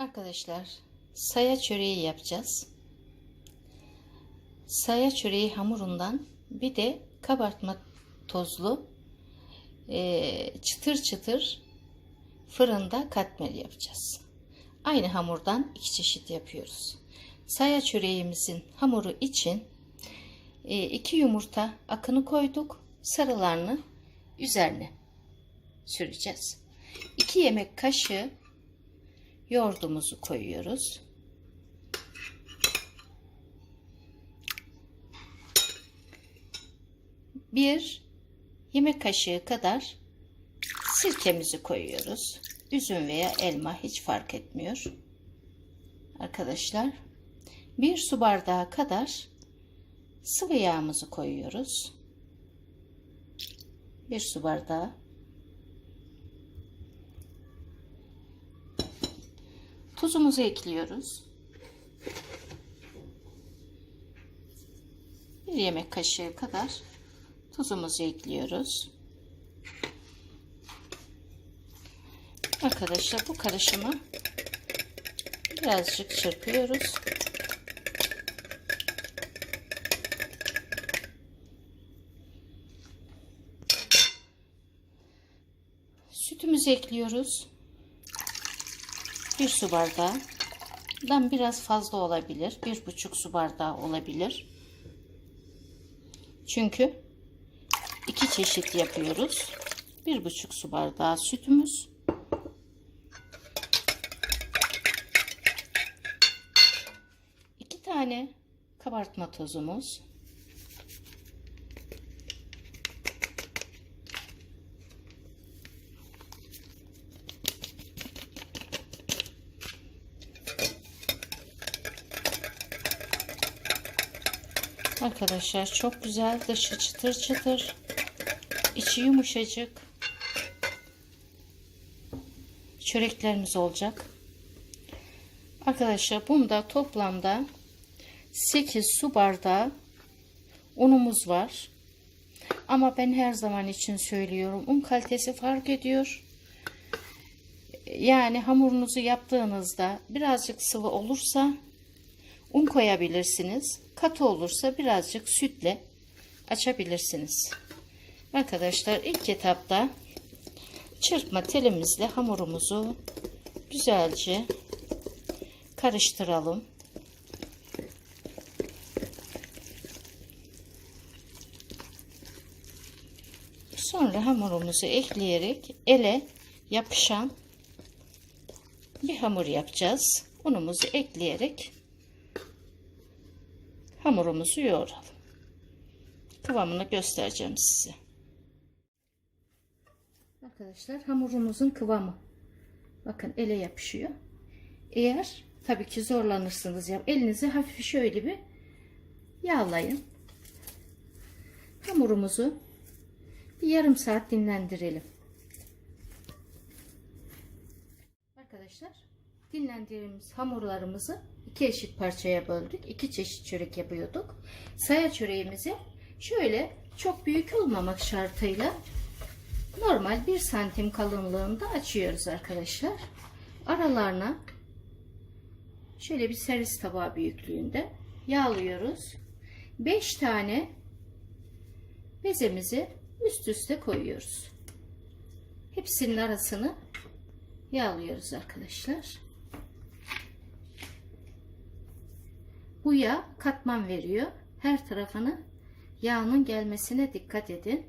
Arkadaşlar saya çöreği yapacağız. Saya çöreği hamurundan bir de kabartma tozlu eee, çıtır çıtır fırında katmer yapacağız. Aynı hamurdan iki çeşit yapıyoruz. Saya çöreğimizin hamuru için e, iki yumurta akını koyduk. Sarılarını üzerine süreceğiz. 2 yemek kaşığı yoğurdumuzu koyuyoruz. Bir yemek kaşığı kadar sirkemizi koyuyoruz. Üzüm veya elma hiç fark etmiyor. Arkadaşlar bir su bardağı kadar sıvı yağımızı koyuyoruz. Bir su bardağı. Tuzumuzu ekliyoruz. Bir yemek kaşığı kadar tuzumuzu ekliyoruz. Arkadaşlar bu karışımı birazcık çırpıyoruz. Sütümüzü ekliyoruz. Bir su bardağından biraz fazla olabilir. Bir buçuk su bardağı olabilir. Çünkü iki çeşit yapıyoruz. Bir buçuk su bardağı sütümüz. iki tane kabartma tozumuz. Arkadaşlar çok güzel dışı çıtır çıtır içi yumuşacık çöreklerimiz olacak. Arkadaşlar bunda toplamda 8 su bardağı unumuz var. Ama ben her zaman için söylüyorum. Un kalitesi fark ediyor. Yani hamurunuzu yaptığınızda birazcık sıvı olursa un koyabilirsiniz. Katı olursa birazcık sütle açabilirsiniz. Arkadaşlar ilk etapta çırpma telimizle hamurumuzu güzelce karıştıralım. Sonra hamurumuzu ekleyerek ele yapışan bir hamur yapacağız. Unumuzu ekleyerek hamurumuzu yoğuralım. Kıvamını göstereceğim size. Arkadaşlar hamurumuzun kıvamı. Bakın ele yapışıyor. Eğer tabii ki zorlanırsınız ya elinizi hafif şöyle bir yağlayın. Hamurumuzu bir yarım saat dinlendirelim. Arkadaşlar dinlendirdiğimiz hamurlarımızı iki eşit parçaya böldük. İki çeşit çörek yapıyorduk. Saya çöreğimizi şöyle çok büyük olmamak şartıyla normal bir santim kalınlığında açıyoruz arkadaşlar. Aralarına şöyle bir servis tabağı büyüklüğünde yağlıyoruz. 5 tane bezemizi üst üste koyuyoruz. Hepsinin arasını yağlıyoruz arkadaşlar. Bu yağ katman veriyor. Her tarafını yağının gelmesine dikkat edin.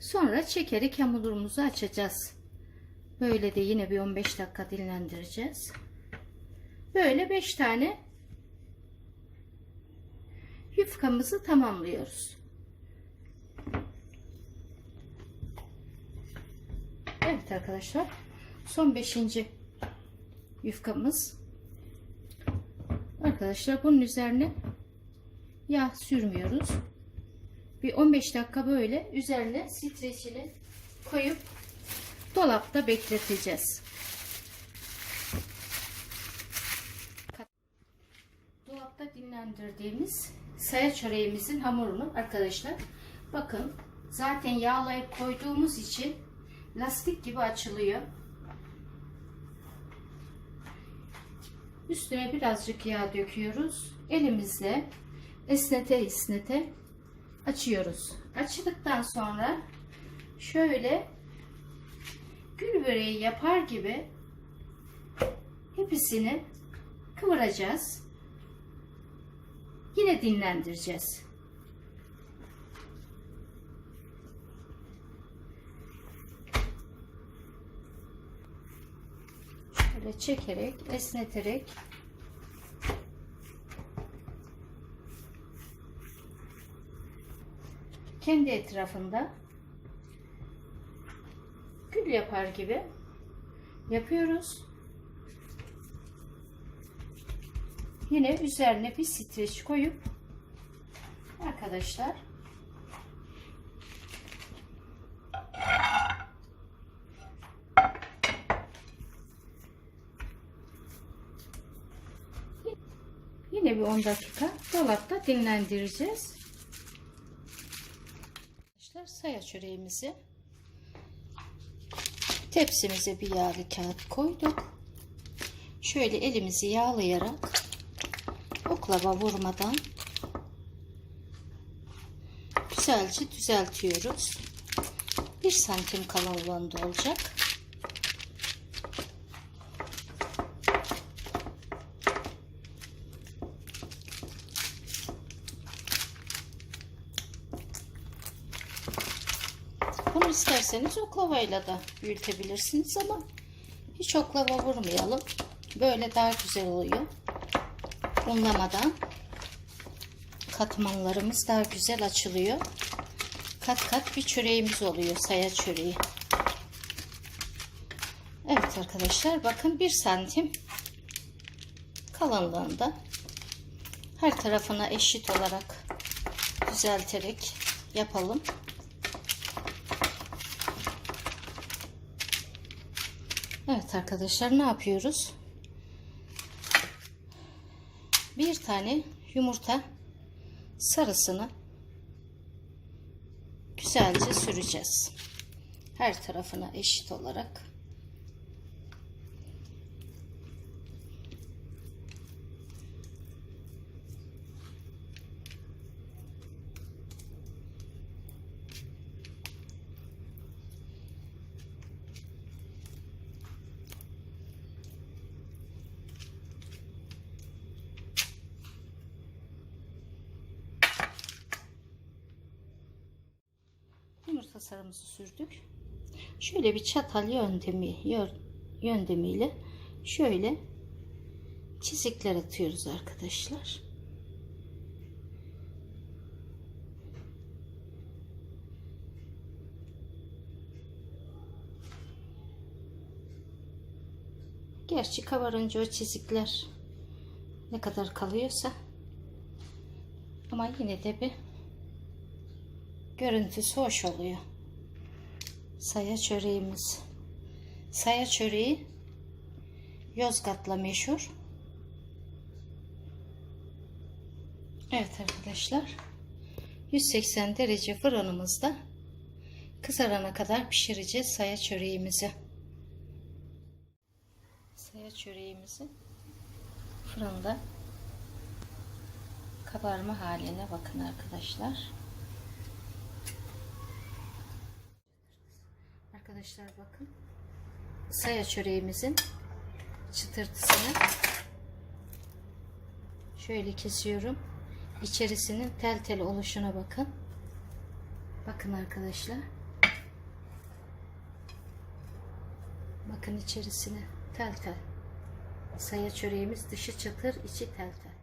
Sonra çekerek hamurumuzu açacağız. Böyle de yine bir 15 dakika dinlendireceğiz. Böyle 5 tane yufkamızı tamamlıyoruz. Evet arkadaşlar. Son 5. yufkamız. Arkadaşlar bunun üzerine yağ sürmüyoruz. Bir 15 dakika böyle üzerine streçini koyup dolapta bekleteceğiz. Dolapta dinlendirdiğimiz saya çöreğimizin hamurunu arkadaşlar bakın zaten yağlayıp koyduğumuz için lastik gibi açılıyor. Üstüne birazcık yağ döküyoruz. Elimizle esnete esnete açıyoruz. Açtıktan sonra şöyle gül böreği yapar gibi hepsini kıvıracağız. Yine dinlendireceğiz. Şöyle çekerek, esneterek kendi etrafında gül yapar gibi yapıyoruz. Yine üzerine bir streç koyup arkadaşlar Yine bir 10 dakika dolapta dinlendireceğiz. Arkadaşlar saya çöreğimizi tepsimize bir yağlı kağıt koyduk. Şöyle elimizi yağlayarak oklava vurmadan güzelce düzeltiyoruz. 1 santim kalınlığında olacak. Bunu isterseniz oklavayla da büyütebilirsiniz ama hiç oklava vurmayalım. Böyle daha güzel oluyor. Unlamadan katmanlarımız daha güzel açılıyor. Kat kat bir çöreğimiz oluyor. Saya çöreği. Evet arkadaşlar bakın 1 santim kalınlığında her tarafına eşit olarak düzelterek yapalım. Evet arkadaşlar ne yapıyoruz? Bir tane yumurta sarısını güzelce süreceğiz. Her tarafına eşit olarak. Yumurta sarımızı sürdük. Şöyle bir çatal yöntemi yöntemiyle şöyle çizikler atıyoruz arkadaşlar. Gerçi kabarınca o çizikler ne kadar kalıyorsa ama yine de bir görüntüsü hoş oluyor. Saya çöreğimiz. Saya çöreği Yozgat'la meşhur. Evet arkadaşlar. 180 derece fırınımızda kızarana kadar pişireceğiz saya çöreğimizi. Saya çöreğimizi fırında kabarma haline bakın arkadaşlar. Arkadaşlar bakın. Saya çöreğimizin çıtırtısını şöyle kesiyorum. İçerisinin tel tel oluşuna bakın. Bakın arkadaşlar. Bakın içerisine tel tel. Saya çöreğimiz dışı çıtır, içi tel tel.